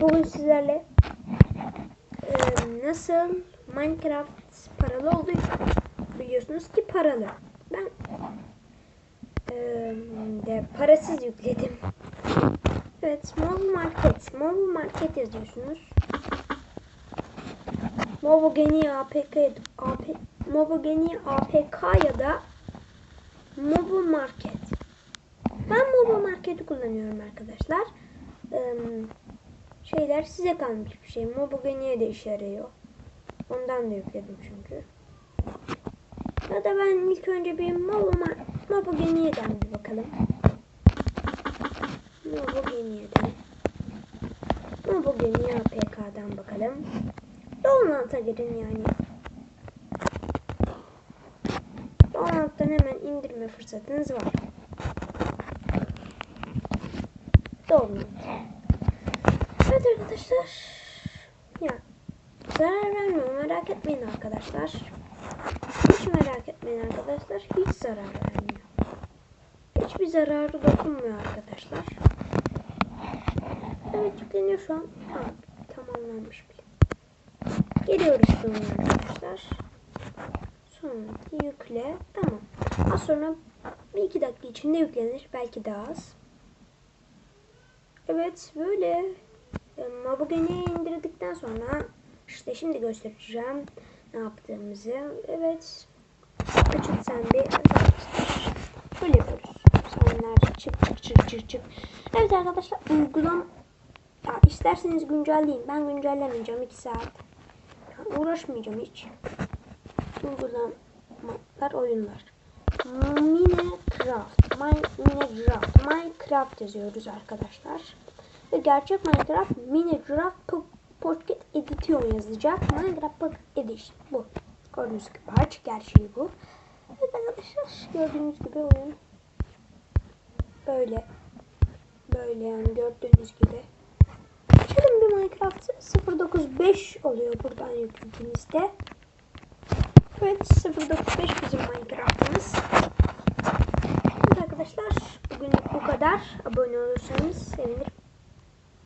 Bugün sizlerle e, nasıl Minecraft paralı olduğu biliyorsunuz ki paralı. Ben e, de parasız yükledim. Evet, Mobile Market. Mobile Market yazıyorsunuz. Mobogeni APK, AP, Mobogeni APK ya da Mobile Market. Ben Mobile Market'i kullanıyorum arkadaşlar. Ee, şeyler size kalmış bir şey. Mobogeni'ye de işe yarıyor. Ondan da yükledim çünkü. Ya da ben ilk önce bir Mobile Mobogeni'den bir bakalım. Mobogeni'den. Mobogeni APK'dan bakalım. Download'a girin yani. Download'dan hemen indirme fırsatınız var. Download. Arkadaşlar. Ya zarar vermiyor merak etmeyin arkadaşlar. Hiç merak etmeyin arkadaşlar. Hiç zarar vermiyor. Hiçbir zararı dokunmuyor arkadaşlar. Evet yükleniyor şu an. Tamam. Tamamlanmış bile. Geliyoruz sonra arkadaşlar. Sonra yükle. Tamam. Az sonra bir iki dakika içinde yüklenir. Belki daha az. Evet böyle Mabugeni indirdikten sonra işte şimdi göstereceğim ne yaptığımızı. Evet. Açık sen bir böyle yapıyoruz. Senler çık çık çık çık çık. Evet arkadaşlar uygulam ya isterseniz güncelleyin. Ben güncellemeyeceğim 2 saat. Ya, uğraşmayacağım hiç. Uygulamalar oyunlar. Minecraft. My, Minecraft. Minecraft yazıyoruz arkadaşlar. Ve gerçek Minecraft Minecraft Pocket Edition yazacak. Minecraft Pocket Edition bu. Gördüğünüz gibi aç gerçeği bu. Evet arkadaşlar gördüğünüz gibi oyun böyle böyle yani gördüğünüz gibi. Açalım bir Minecraft 095 oluyor buradan yüklediğimizde. Evet 095 bizim Minecraft'ımız. Evet arkadaşlar bugün bu kadar. Abone olursanız sevinirim.